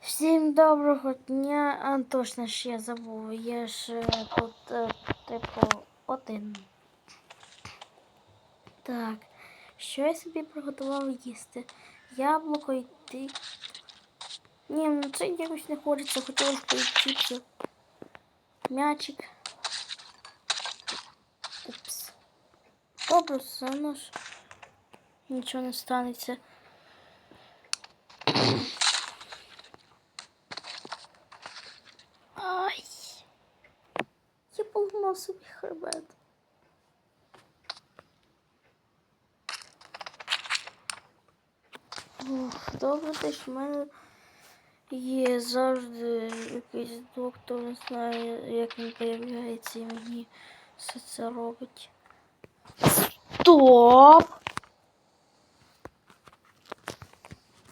Всім доброго дня. А точно ж я забув. Є ж е, тут е, типу один. Так. Що я собі приготував їсти? Яблуко і ти. Ні, ну це якось не хочеться. Хотілося б. М'ячик. Упс. Добре, все одно ж нічого не станеться. Ай. Я поламав собі хребет. Ух, добре, те, що в мене є завжди якийсь доктор, не знаю, як він появляється і мені все це робить. Стоп!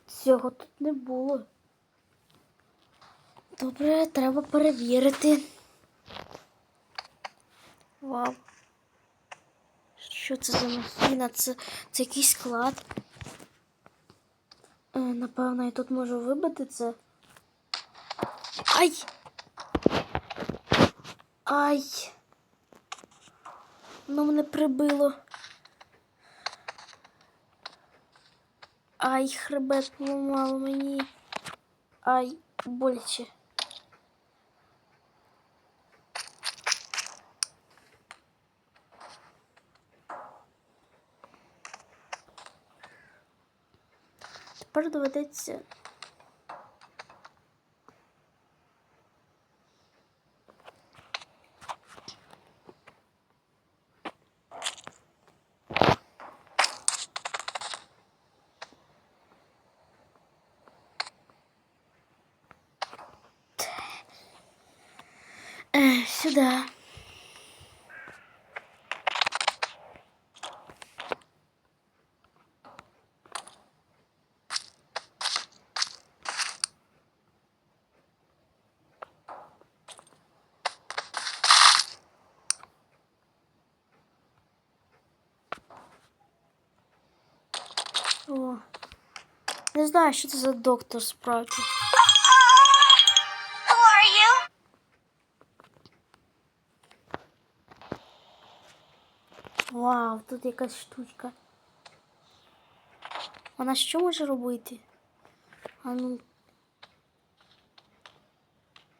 Цього тут не було. Добре, треба перевірити. Вау. Що це за махіна? Це, це якийсь склад. Е, напевно, я тут можу вибити це. Ай! Ай! Воно мене прибило. Ай, хребет поламало мені. Ай, боляче. Тепер доведеться. Е, О, не знаю, що це за доктор справді. Who are you? Вау, тут якась штучка. Вона що може робити? А ну.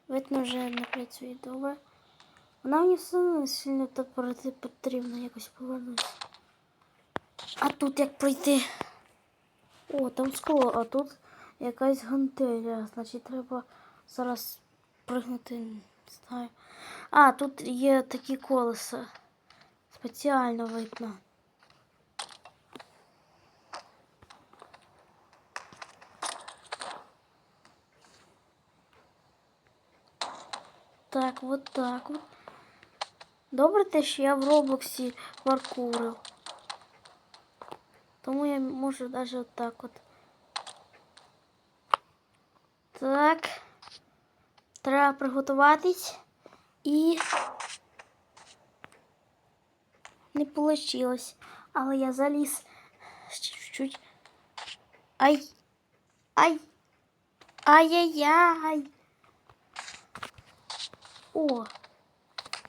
Видно, вже не працює добре. Вона мені все одно не сильно потрібно якось повернутися. А тут як пройти? О, там скло, а тут якась гантеля. Значить, треба зараз пригнути. Не знаю. А, тут є такі колеса. Спеціально видно. Так, вот так вот. Добре те, що я в Роблоксі паркурив. Тому я можу навіть отак от. Так. Треба приготуватись і не получилось. Але я заліз чуть-чуть. Ай! Ай! Ай-яй-яй! О!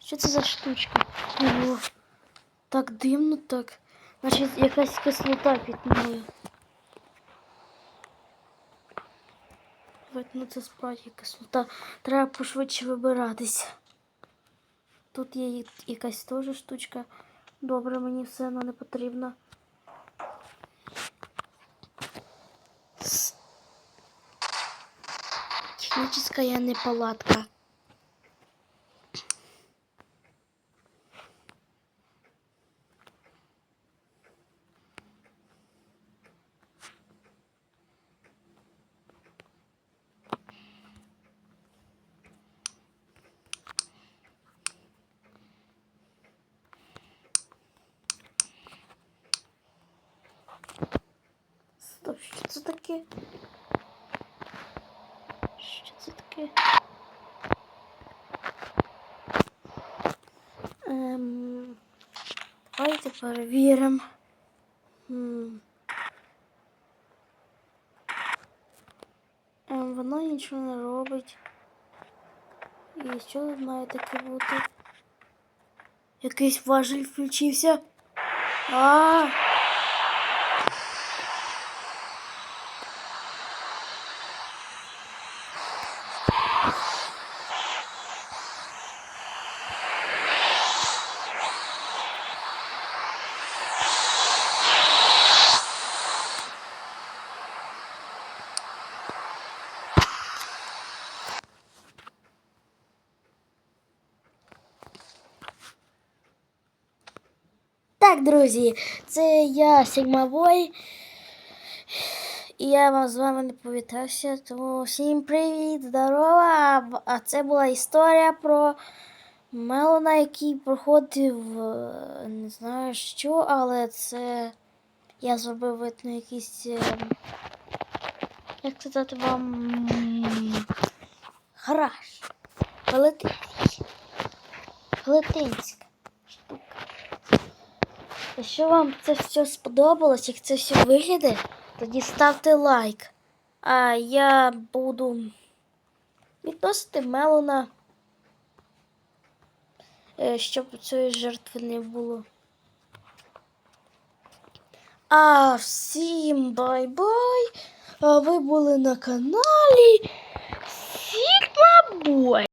Що це за штучка? Ого! Так димно так. Значить, якась кислота під мною. Видно, це справді кислота. Треба пошвидше вибиратись. Тут є якась теж штучка. Добре, мені все одно не потрібно. Техническая неполадка. Стоп, що це таке? Що це таке? Ем, давайте перевіримо. Ем, Воно нічого не робить. І що тут має таке бути? Якийсь важель включився. А! Так, друзі, це я Сігмабой. І я вам з вами не повітався. Тому всім привіт, здорово! А- це була історія про Мелона, який проходив е, не знаю що, але це я зробив видно якийсь. е, Як сказати вам. Гараж. Велетенський. Велетенська штука. Якщо вам це все сподобалось, як це все виглядає, тоді ставте лайк. А я буду відносити Мелона, е, щоб цієї жертви не було. А всім бай-бай! А ви були на каналі Sigma Boy.